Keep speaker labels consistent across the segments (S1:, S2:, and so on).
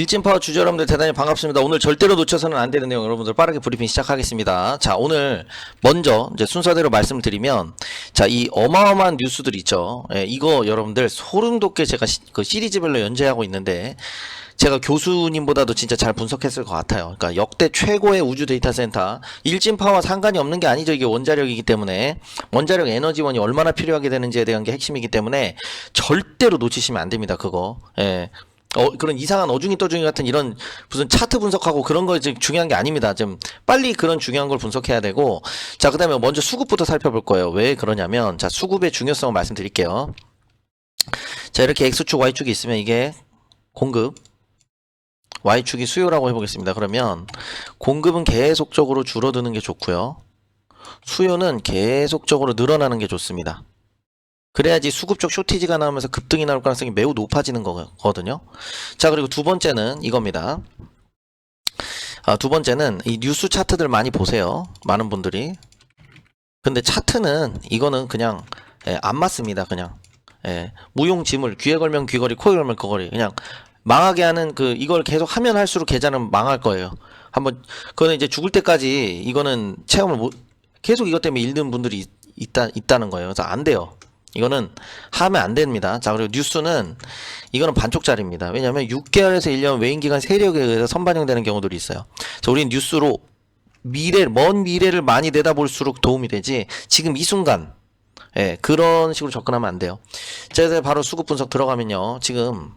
S1: 일진파워 주주 여러분들 대단히 반갑습니다. 오늘 절대로 놓쳐서는 안 되는 내용 여러분들 빠르게 브리핑 시작하겠습니다. 자, 오늘 먼저 이제 순서대로 말씀을 드리면 자, 이 어마어마한 뉴스들 있죠. 예, 이거 여러분들 소름 돋게 제가 시, 그 시리즈별로 연재하고 있는데 제가 교수님보다도 진짜 잘 분석했을 것 같아요. 그러니까 역대 최고의 우주 데이터 센터 일진파와 상관이 없는 게 아니죠. 이게 원자력이기 때문에 원자력 에너지원이 얼마나 필요하게 되는지에 대한 게 핵심이기 때문에 절대로 놓치시면 안 됩니다. 그거. 예. 어, 그런 이상한 어중이 떠중이 같은 이런 무슨 차트 분석하고 그런 거 지금 중요한 게 아닙니다. 좀 빨리 그런 중요한 걸 분석해야 되고 자, 그다음에 먼저 수급부터 살펴볼 거예요. 왜 그러냐면 자, 수급의 중요성을 말씀드릴게요. 자, 이렇게 X축, Y축이 있으면 이게 공급 Y축이 수요라고 해 보겠습니다. 그러면 공급은 계속적으로 줄어드는 게 좋고요. 수요는 계속적으로 늘어나는 게 좋습니다. 그래야지 수급적 쇼티지가 나오면서 급등이 나올 가능성이 매우 높아지는 거거든요. 자, 그리고 두 번째는 이겁니다. 아, 두 번째는 이 뉴스 차트들 많이 보세요. 많은 분들이. 근데 차트는 이거는 그냥 예, 안 맞습니다. 그냥 예, 무용지물 귀에 걸면 귀걸이 코에 걸면 코걸이 그냥 망하게 하는 그 이걸 계속 하면 할수록 계좌는 망할 거예요. 한번 그거는 이제 죽을 때까지 이거는 체험을 못 계속 이것 때문에 잃는 분들이 있- 있다 있다는 거예요. 그래서 안 돼요. 이거는 하면 안 됩니다. 자, 그리고 뉴스는 이거는 반쪽짜리입니다. 왜냐하면 6개월에서 1년 외인 기관 세력에 의해서 선반영되는 경우들이 있어요. 그래서 우리는 뉴스로 미래, 먼 미래를 많이 내다볼수록 도움이 되지. 지금 이 순간, 예, 그런 식으로 접근하면 안 돼요. 자, 이제 바로 수급 분석 들어가면요. 지금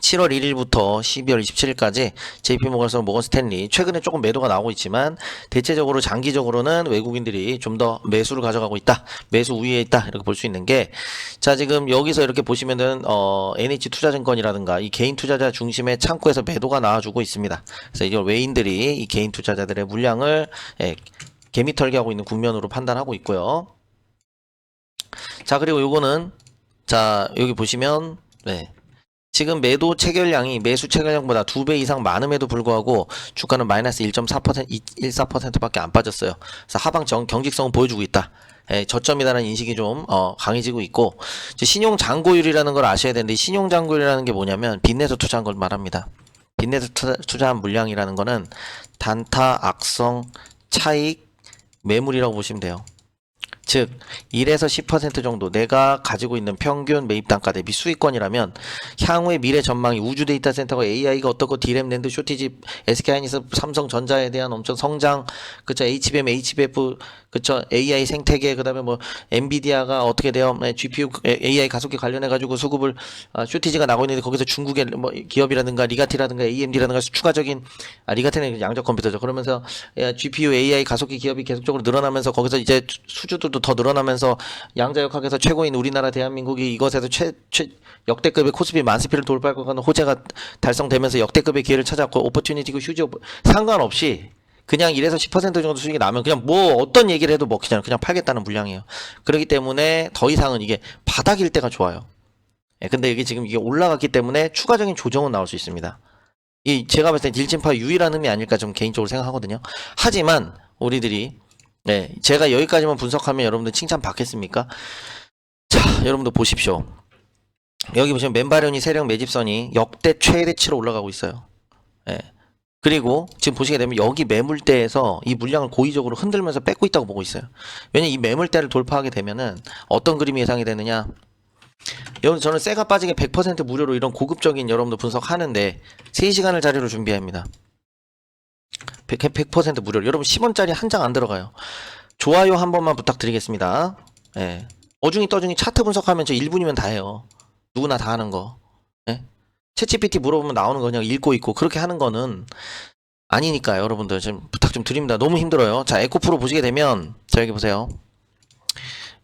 S1: 7월 1일부터 12월 27일까지 JP 모건성 모건 스탠리 최근에 조금 매도가 나오고 있지만 대체적으로 장기적으로는 외국인들이 좀 더 매수를 가져가고 있다. 매수 우위에 있다. 이렇게 볼 수 있는 게 자, 지금 여기서 이렇게 보시면은 어 NH 투자증권이라든가 이 개인 투자자 중심의 창구에서 매도가 나와주고 있습니다. 그래서 이걸 외인들이 이 개인 투자자들의 물량을 예, 개미털기하고 있는 국면으로 판단하고 있고요. 자, 그리고 요거는 자, 여기 보시면 네. 지금 매도 체결량이 매수 체결량보다 두 배 이상 많음에도 불구하고 주가는 마이너스 1.4% 1.4%밖에 안 빠졌어요. 그래서 하방 정, 경직성을 보여주고 있다. 예, 저점이라는 인식이 좀 어, 강해지고 있고 신용 잔고율이라는 걸 아셔야 되는데 이 신용 잔고율이라는 게 뭐냐면 빚내서 투자한 걸 말합니다. 빚내서 투자, 투자한 물량이라는 거는 단타, 악성, 차익, 매물이라고 보시면 돼요. 즉 1에서 10% 정도 내가 가지고 있는 평균 매입 단가 대비 수익권이라면 향후의 미래 전망이 우주 데이터 센터가 AI가 어떻고 디램 랜드 쇼티지 SK하이닉스 삼성전자에 대한 엄청 성장 그쵸 HBM HBF 그쵸? AI 생태계 그다음에 뭐 엔비디아가 어떻게 돼요? 네, GPU AI 가속기 관련해 가지고 수급을 아, 쇼티지가 나고 있는데 거기서 중국의 뭐 기업이라든가 리가티라든가 AMD라든가 추가적인 아, 리가티는 양적 컴퓨터죠. 그러면서 예, GPU AI 가속기 기업이 계속적으로 늘어나면서 거기서 이제 수주들도 더 늘어나면서 양자역학에서 최고인 우리나라 대한민국이 이것에서 최, 최 역대급의 코스피 만스피를 돌파할 것 같은 호재가 달성되면서 역대급의 기회를 찾았고 오퍼튜니티고 휴지 상관없이 그냥 1에서 10% 정도 수익이 나면 그냥 뭐 어떤 얘기를 해도 먹히잖아요. 그냥 팔겠다는 물량이에요. 그렇기 때문에 더 이상은 이게 바닥일 때가 좋아요. 예, 근데 이게 지금 이게 올라갔기 때문에 추가적인 조정은 나올 수 있습니다. 이 제가 봤을 땐 일진파 유일한 의미 아닐까 좀 개인적으로 생각하거든요. 하지만 우리들이 네, 제가 여기까지만 분석하면 여러분들 칭찬 받겠습니까? 자, 여러분들 보십시오. 여기 보시면 맨바련이 세력 매집선이 역대 최대치로 올라가고 있어요. 예. 그리고 지금 보시게 되면 여기 매물대에서 이 물량을 고의적으로 흔들면서 뺏고 있다고 보고 있어요. 왜냐면 이 매물대를 돌파하게 되면은 어떤 그림이 예상이 되느냐? 여러분 저는 세가 빠지게 100% 무료로 이런 고급적인 여러분들 분석하는데 3시간을 자료로 준비합니다. 100%, 100% 무료로. 여러분 10원짜리 한 장 안 들어가요. 좋아요 한 번만 부탁드리겠습니다. 예. 어중이 떠중이 차트 분석하면 저 1분이면 다 해요. 누구나 다 하는 거. 예? 챗GPT 물어보면 나오는 거 그냥 읽고 있고 그렇게 하는 거는 아니니까요, 여러분들 좀 부탁 좀 드립니다. 너무 힘들어요. 자, 에코프로 보시게 되면 자 여기 보세요.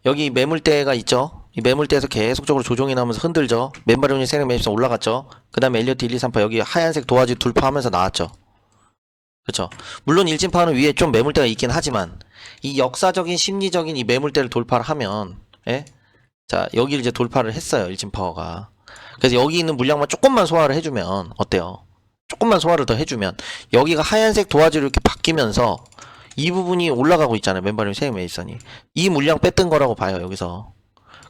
S1: 여기 매물대가 있죠. 이 매물대에서 계속적으로 조정이 나오면서 흔들죠. 맨바리온이 세력 매집선 올라갔죠. 그 다음에 엘리어트 1, 2, 3파 여기 하얀색 도화지 돌파하면서 나왔죠. 그렇죠. 물론 일진파는 위에 좀 매물대가 있긴 하지만 이 역사적인 심리적인 이 매물대를 돌파를 하면 예? 자 여기를 이제 돌파를 했어요 일진파워가 그래서 여기 있는 물량만 조금만 소화를 해주면 어때요? 조금만 소화를 더 해주면 여기가 하얀색 도화지로 이렇게 바뀌면서 이 부분이 올라가고 있잖아요 맨발림 세임 메이선이 이 물량 뺐던 거라고 봐요 여기서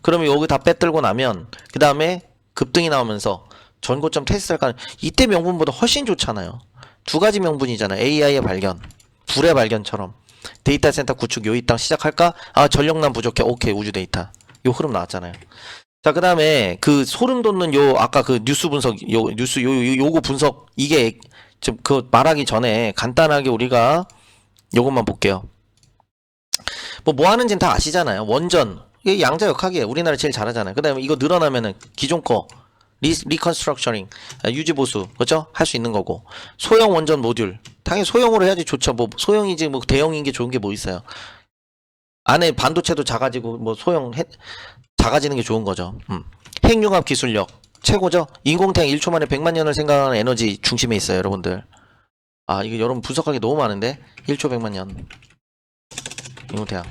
S1: 그러면 여기 다 빼들고 나면 그 다음에 급등이 나오면서 전고점 테스트할 가 이때 명분보다 훨씬 좋잖아요. 두 가지 명분이잖아요. AI의 발견, 불의 발견처럼 데이터 센터 구축 요이 땅 시작할까? 아 전력난 부족해. 오케이 우주 데이터. 요 흐름 나왔잖아요. 자 그 다음에 그 소름 돋는 요 아까 그 뉴스 분석 요 뉴스 요, 요 요거 분석 이게 좀 그 말하기 전에 간단하게 우리가 요것만 볼게요. 뭐 뭐 하는지는 다 아시잖아요. 원전 이게 양자 역학이에요. 우리나라 제일 잘하잖아요. 그 다음에 이거 늘어나면은 기존 거 리, 리컨스트럭셔링 아, 유지 보수 그렇죠? 할 수 있는 거고 소형 원전 모듈 당연히 소형으로 해야지 좋죠. 뭐 소형이지 뭐 대형인 게 좋은 게 뭐 있어요. 안에 반도체도 작아지고 뭐 소형 해, 작아지는 게 좋은 거죠. 음. 핵융합 기술력 최고죠. 인공태양 1초 만에 100만 년을 생각하는 에너지 중심에 있어요, 여러분들. 아, 이거 여러분 분석하기 너무 많은데 1초 100만 년. 인공태양.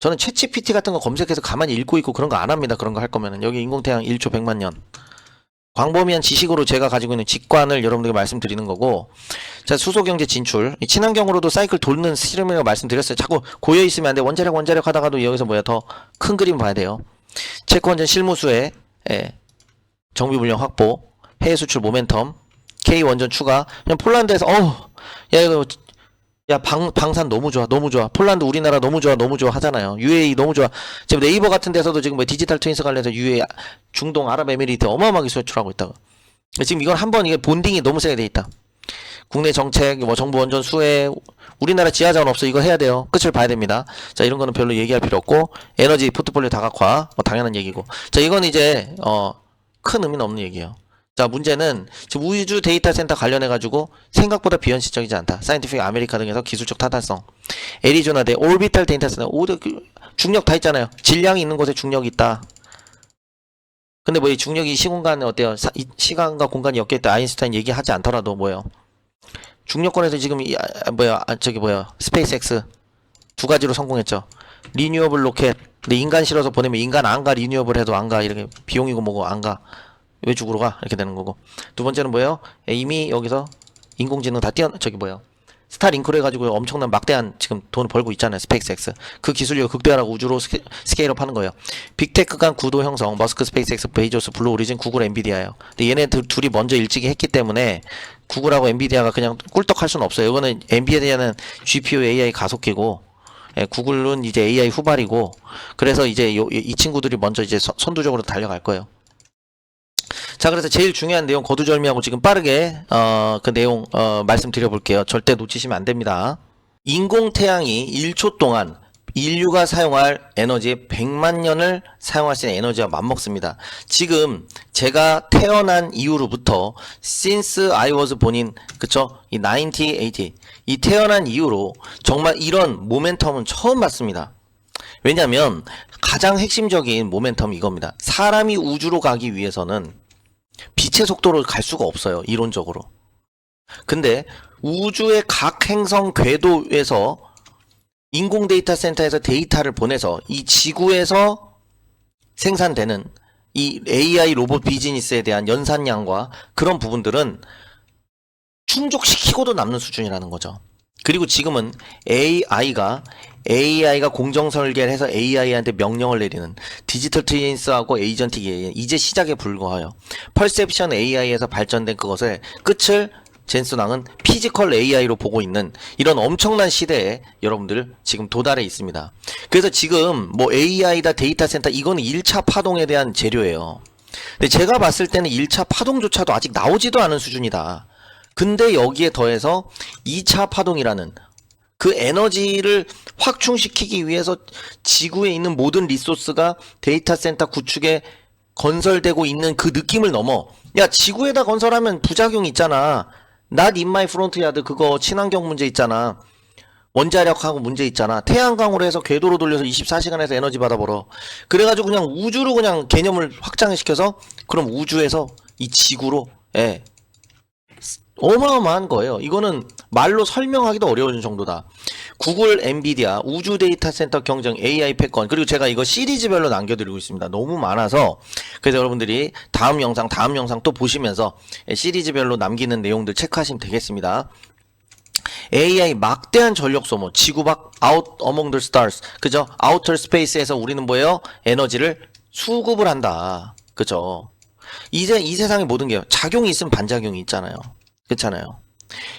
S1: 저는 챗GPT 같은 거 검색해서 가만히 읽고 있고 그런 거 안 합니다. 그런 거 할 거면은 여기 인공태양 1초 100만 년. 광범위한 지식으로 제가 가지고 있는 직관을 여러분들께 말씀드리는 거고 자 수소경제 진출. 이 친환경으로도 사이클 돌는 시름이라고 말씀드렸어요. 자꾸 고여 있으면 안 돼. 원자력 원자력 하다가도 여기서 뭐야? 더 큰 그림 봐야 돼요. 원전 실무수에 예, 정비 물량 확보 해외 수출 모멘텀 K 원전 추가. 그냥 폴란드에서 어우 야 이거 야 방, 방산 너무 좋아 너무 좋아. 폴란드 우리나라 너무 좋아 너무 좋아 하잖아요. UAE 너무 좋아. 지금 네이버 같은 데서도 지금 뭐 디지털 트윈스 관련해서 UAE 중동 아랍에미리트 어마어마하게 수출하고 있다고. 지금 이건 한번 이게 본딩이 너무 세게 돼 있다. 국내 정책 뭐 정부 원전 수혜 우리나라 지하 자원 없어. 이거 해야 돼요. 끝을 봐야 됩니다. 자 이런 거는 별로 얘기할 필요 없고 에너지 포트폴리오 다각화 뭐 당연한 얘기고. 자 이건 이제 어 큰 의미는 없는 얘기예요 자 문제는 지금 우주 데이터 센터 관련해 가지고 생각보다 비현실적이지 않다. 사이언티픽 아메리카 등에서 기술적 타당성. 애리조나 대 올비탈 데이터 센터 오드 그 중력 다 있잖아요. 질량이 있는 곳에 중력이 있다. 근데 뭐 이 중력이 시공간에 어때요? 사- 이- 시간과 공간이 엮여있다. 아인슈타인 얘기하지 않더라도 뭐예요? 중력권에서 지금 이 아, 뭐야 아, 저기 뭐야 스페이스X 두 가지로 성공했죠. 리뉴어블 로켓. 근데 인간 실어서 보내면 인간 안 가 리뉴어블 해도 안 가 이렇게 비용이고 뭐고 안 가. 왜 죽으러 가? 이렇게 되는 거고. 두 번째는 뭐예요? 에, 이미 여기서 인공지능 다 뛰어 저기 뭐예요? 스타링크로 해가지고 엄청난 막대한 지금 돈을 벌고 있잖아요. 스페이스X. 그 기술력 극대화하고 우주로 스케, 스케일업 하는 거예요. 빅테크 간 구도 형성, 머스크 스페이스X, 베이조스, 블루 오리진, 구글, 엔비디아예요. 근데 얘네 둘, 둘이 먼저 일찍이 했기 때문에 구글하고 엔비디아가 그냥 꿀떡할 수는 없어요. 이거는 엔비디아는 GPU AI 가속기고 예, 구글은 이제 AI 후발이고 그래서 이제 요, 이- 이 친구들이 먼저 이제 선- 선두적으로 달려갈 거예요. 자, 그래서 제일 중요한 내용 거두절미하고 지금 빠르게 어, 그 내용 어, 말씀드려 볼게요. 절대 놓치시면 안 됩니다. 인공 태양이 1초 동안 인류가 사용할 에너지의 100만 년을 사용할 수 있는 에너지와 맞먹습니다. 지금 제가 태어난 이후로부터 since I was born인 그쵸? 이 1980, 이 태어난 이후로 정말 이런 모멘텀은 처음 봤습니다. 왜냐하면 가장 핵심적인 모멘텀이 이겁니다. 사람이 우주로 가기 위해서는 빛의 속도로 갈 수가 없어요. 이론적으로. 근데 우주의 각 행성 궤도에서 인공 데이터 센터에서 데이터를 보내서 이 지구에서 생산되는 이 AI 로봇 비즈니스에 대한 연산량과 그런 부분들은 충족시키고도 남는 수준이라는 거죠. 그리고 지금은 AI가 AI가 공정 설계를 해서 AI한테 명령을 내리는 디지털 트윈스하고 에이전틱 AI 이제 시작에 불과해요. 펄셉션 AI에서 발전된 그것의 끝을 젠슨왕은 피지컬 AI로 보고 있는 이런 엄청난 시대에 여러분들 지금 도달해 있습니다. 그래서 지금 뭐 AI다 데이터 센터 이거는 1차 파동에 대한 재료예요. 근데 제가 봤을 때는 1차 파동조차도 아직 나오지도 않은 수준이다. 근데 여기에 더해서 2차 파동이라는 그 에너지를 확충시키기 위해서 지구에 있는 모든 리소스가 데이터 센터 구축에 건설되고 있는 그 느낌을 넘어. 야 지구에다 건설하면 부작용이 있잖아. My front yard. 그거 친환경 문제 있잖아. 원자력하고 문제 있잖아. 태양광으로 해서 궤도로 돌려서 24시간에서 에너지 받아벌어 그래가지고 그냥 우주로 그냥 개념을 확장을 시켜서 그럼 우주에서 이 지구로 예 어마어마한 거예요. 이거는 말로 설명하기도 어려운 정도다. 구글, 엔비디아, 우주 데이터 센터 경쟁, AI 패권, 그리고 제가 이거 시리즈별로 남겨드리고 있습니다. 너무 많아서. 그래서 여러분들이 다음 영상, 다음 영상 또 보시면서 시리즈별로 남기는 내용들 체크하시면 되겠습니다. AI 막대한 전력 소모, 지구 밖 out among the stars, 그죠? outer space에서 우리는 뭐예요? 에너지를 수급을 한다. 그죠? 이제 이 세상의 모든 게 작용이 있으면 반작용이 있잖아요. 그렇잖아요.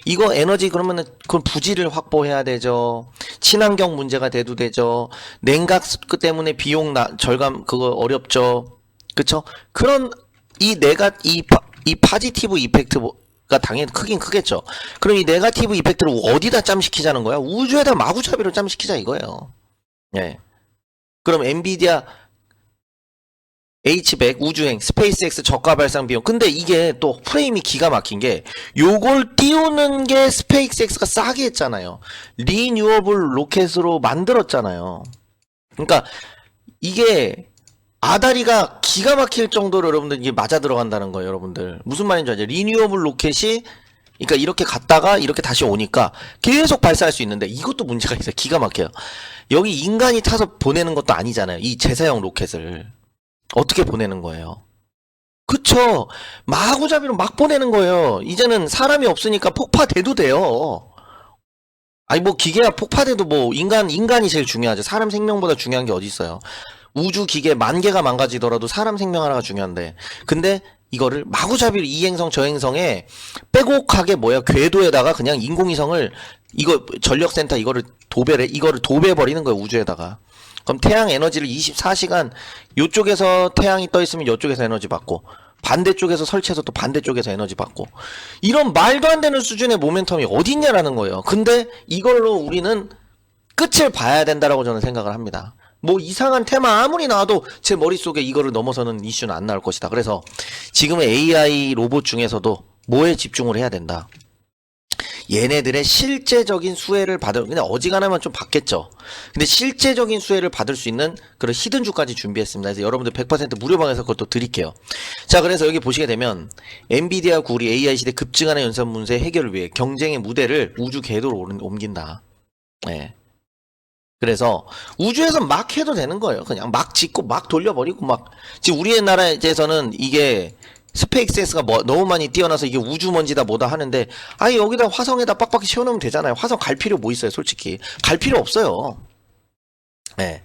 S1: 이거 에너지 그러면은 그건 부지를 확보해야 되죠. 친환경 문제가 돼도 되죠. 냉각 그 때문에 비용 나, 절감 그거 어렵죠. 그쵸? 그런 이 내가 이, 파, 이 파지티브 이펙트가 당연히 크긴 크겠죠. 그럼 이 네가티브 이펙트를 어디다 짬시키자는 거야? 우주에다 마구잡이로 짬시키자 이거예요. 예. 그럼 엔비디아 H100 우주행 스페이스X 저가 발상 비용. 근데 이게 또 프레임이 기가 막힌 게 요걸 띄우는 게 스페이스X가 싸게 했잖아요. 리뉴어블 로켓으로 만들었잖아요. 그러니까 이게 아다리가 기가 막힐 정도로 여러분들 이게 맞아 들어간다는 거예요 여러분들. 무슨 말인지 알죠 리뉴어블 로켓이 그러니까 이렇게 갔다가 이렇게 다시 오니까 계속 발사할 수 있는데 이것도 문제가 있어요. 기가 막혀요. 여기 인간이 타서 보내는 것도 아니잖아요 이 제사형 로켓을 어떻게 보내는 거예요? 그쵸. 마구잡이로 막 보내는 거예요. 이제는 사람이 없으니까 폭파돼도 돼요. 아니, 뭐, 기계야 폭파돼도 뭐, 인간, 인간이 제일 중요하죠. 사람 생명보다 중요한 게 어디 있어요. 우주 기계 만 개가 망가지더라도 사람 생명 하나가 중요한데. 근데 이거를 마구잡이로 이 행성 저 행성에 빼곡하게 뭐야, 궤도에다가 그냥 인공위성을, 이거, 전력센터 이거를 도배를, 이거를 도배해 버리는 거예요, 우주에다가. 그럼 태양 에너지를 24시간 요쪽에서 태양이 떠 있으면 요쪽에서 에너지 받고 반대쪽에서 설치해서 또 반대쪽에서 에너지 받고 이런 말도 안 되는 수준의 모멘텀이 어디 있냐라는 거예요. 근데 이걸로 우리는 끝을 봐야 된다라고 저는 생각을 합니다. 뭐 이상한 테마 아무리 나와도 제 머릿속에 이거를 넘어서는 이슈는 안 나올 것이다. 그래서 지금의 AI 로봇 중에서도 뭐에 집중을 해야 된다. 얘네들의 실제적인 수혜를 받을 근데 어지간하면 좀 받겠죠. 근데 실제적인 수혜를 받을 수 있는 그런 히든주까지 준비했습니다. 그래서 여러분들 100% 무료방에서 그것도 드릴게요. 자, 그래서 여기 보시게 되면 엔비디아 구리 AI 시대 급증하는 연산 문제 해결을 위해 경쟁의 무대를 우주 궤도로 옮- 옮긴다. 예. 그래서 우주에서 막 해도 되는 거예요. 그냥 막 짓고 막 돌려버리고 막 지금 우리의 나라에서는 이게 스페이스X가 뭐 너무 많이 뛰어나서 이게 우주 먼지다 뭐다 하는데 아예 여기다 화성에다 빡빡이 채워놓으면 되잖아요. 화성 갈 필요 뭐 있어요, 솔직히 갈 필요 없어요. 네.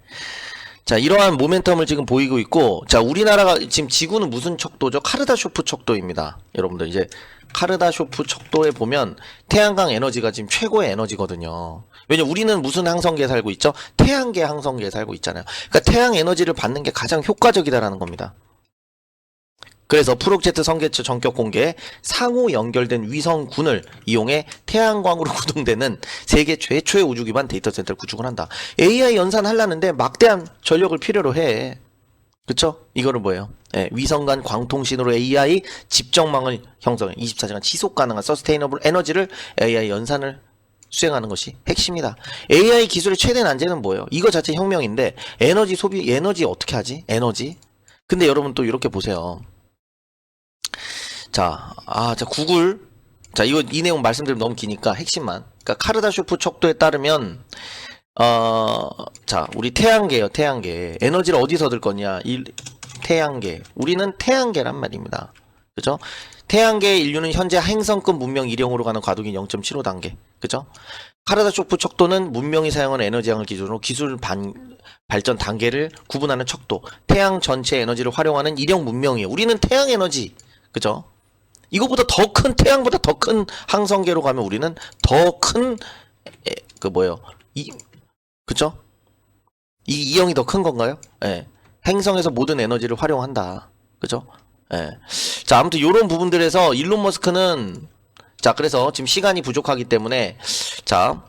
S1: 자 이러한 모멘텀을 지금 보이고 있고 자 우리나라가 지금 지구는 무슨 척도죠? 카르다쇼프 척도입니다. 여러분들 이제 카르다쇼프 척도에 보면 태양광 에너지가 지금 최고의 에너지거든요. 왜냐 우리는 무슨 항성계에 살고 있죠? 태양계 항성계에 살고 있잖아요. 그러니까 태양 에너지를 받는 게 가장 효과적이다라는 겁니다. 그래서 프로젝트 성계처 전격 공개 상호 연결된 위성군을 이용해 태양광으로 구동되는 세계 최초의 우주 기반 데이터 센터를 구축을 한다. AI 연산하려는데 막대한 전력을 필요로 해. 그쵸? 이거는 뭐예요? 예, 위성 간 광통신으로 AI 집정망을 형성해 24시간 지속 가능한 서스테이너블 에너지를 AI 연산을 수행하는 것이 핵심이다. AI 기술의 최대 난제는 뭐예요? 이거 자체 혁명인데 에너지 소비 에너지 어떻게 하지? 에너지? 근데 여러분 또 이렇게 보세요. 자, 아, 자, 구글. 자, 이거, 이 내용 말씀드리면 너무 기니까 핵심만. 그러니까 카르다쇼프 척도에 따르면, 어, 자, 우리 태양계요, 태양계. 에너지를 어디서 얻을 거냐? 이, 태양계. 우리는 태양계란 말입니다. 그죠? 태양계의 인류는 현재 행성급 문명 일형으로 가는 과도기 0.75 단계. 그죠? 카르다 쇼프 척도는 문명이 사용하는 에너지량을 기준으로 기술 반, 발전 단계를 구분하는 척도. 태양 전체 에너지를 활용하는 일형 문명이에요. 우리는 태양 에너지. 그죠? 이거보다 더 큰 태양보다 더 큰 항성계로 가면 우리는 더 큰 그 뭐예요? 이 그죠? 이 이형이 더 큰 건가요? 예. 행성에서 모든 에너지를 활용한다. 그죠? 예. 자, 아무튼 요런 부분들에서 일론 머스크는 자, 그래서 지금 시간이 부족하기 때문에 자,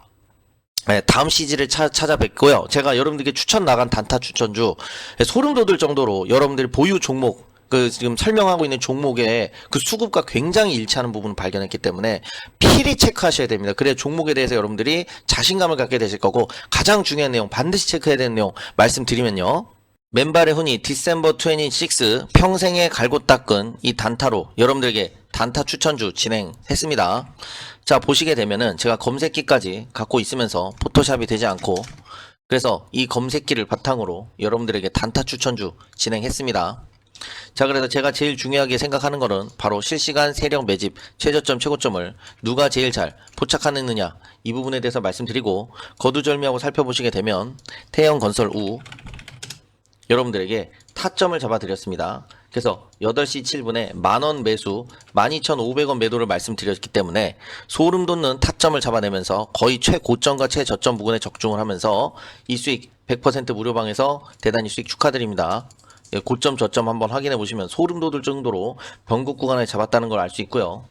S1: 네, 다음 차, 찾아뵙고요. 제가 여러분들께 추천 나간 단타 추천주 소름 돋을 정도로 여러분들이 보유 종목 그 지금 설명하고 있는 종목의 그 수급과 굉장히 일치하는 부분을 발견했기 때문에 필히 체크하셔야 됩니다. 그래야 종목에 대해서 여러분들이 자신감을 갖게 되실 거고 가장 중요한 내용 반드시 체크해야 되는 내용 말씀드리면요. 맨발의 훈이 디셈버 26 평생에 갈고 닦은 이 단타로 여러분들에게 단타 추천주 진행했습니다. 자 보시게 되면은 제가 검색기까지 갖고 있으면서 포토샵이 되지 않고 그래서 이 검색기를 바탕으로 여러분들에게 단타 추천주 진행했습니다. 자 그래서 제가 제일 중요하게 생각하는 거는 바로 실시간 세력 매집 최저점 최고점을 누가 제일 잘 포착하느냐 이 부분에 대해서 말씀드리고 거두절미하고 살펴보시게 되면 태영건설 우 여러분들에게 타점을 잡아드렸습니다. 그래서 8시 7분에 만원 매수 12,500원 매도를 말씀드렸기 때문에 소름 돋는 타점을 잡아내면서 거의 최고점과 최저점 부근에 적중을 하면서 이 수익 100% 무료방에서 대단히 수익 축하드립니다. 예, 고점 저점 한번 확인해 보시면 소름 돋을 정도로 변곡 구간을 잡았다는 걸 알 수 있고요.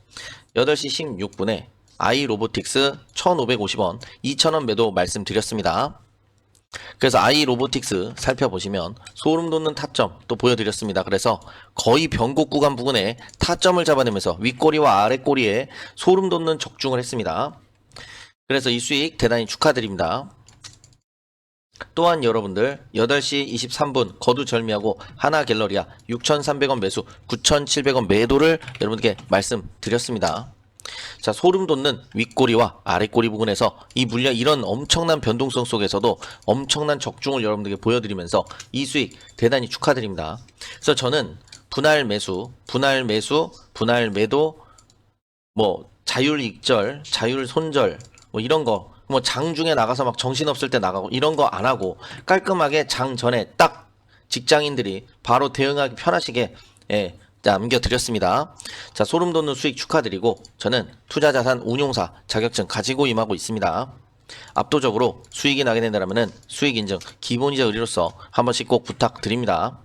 S1: 8시 16분에 아이 로보틱스 1,550원, 2,000원 매도 말씀드렸습니다. 그래서 아이 로보틱스 살펴보시면 소름 돋는 타점 또 보여드렸습니다. 그래서 거의 변곡 구간 부근에 타점을 잡아내면서 윗꼬리와 아랫꼬리에 소름 돋는 적중을 했습니다. 그래서 이 수익 대단히 축하드립니다. 또한 여러분들 8시 23분 거두절미하고 하나 갤러리아 6,300원 매수 9,700원 매도를 여러분께 말씀드렸습니다. 자, 소름 돋는 윗꼬리와 아랫꼬리 부분에서 이 물량 이런 엄청난 변동성 속에서도 엄청난 적중을 여러분들께 보여드리면서 이 수익 대단히 축하드립니다. 그래서 저는 분할 매수, 분할 매수, 분할 매도, 뭐 자율 익절, 자율 손절, 뭐 이런 거, 뭐 장중에 나가서 막 정신 없을 때 나가고 이런 거 안 하고 깔끔하게 장 전에 딱 직장인들이 바로 대응하기 편하시게 예, 남겨드렸습니다. 자, 소름 돋는 수익 축하드리고 저는 투자자산 운용사 자격증 가지고 임하고 있습니다. 압도적으로 수익이 나게 된다면은 수익 인증 기본이자 의리로서 한 번씩 꼭 부탁드립니다.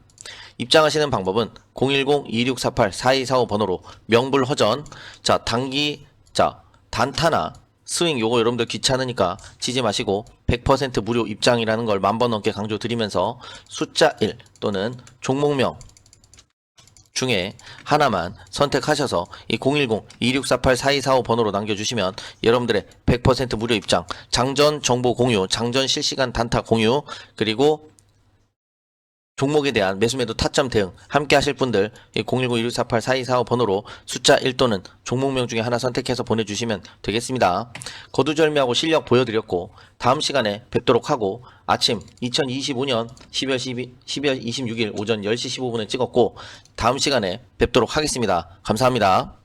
S1: 입장하시는 방법은 010-2648-4245 번호로 명불허전 자 단기 자 단타나 스윙 요거 여러분들 귀찮으니까 치지 마시고 100% 무료 입장이라는 걸 만 번 넘게 강조드리면서 숫자 1 또는 종목명 중에 하나만 선택하셔서 이 010-2648-4245 번호로 남겨주시면 여러분들의 100% 무료 입장, 장전 정보 공유, 장전 실시간 단타 공유, 그리고 종목에 대한 매수매도 타점 대응 함께 하실 분들 010-2648-4245 번호로 숫자 1 또는 종목명 중에 하나 선택해서 보내주시면 되겠습니다. 거두절미하고 실력 보여드렸고 다음 시간에 뵙도록 하고 아침 2025년 12월 12, 12월 26일 오전 10시 15분에 찍었고 다음 시간에 뵙도록 하겠습니다. 감사합니다.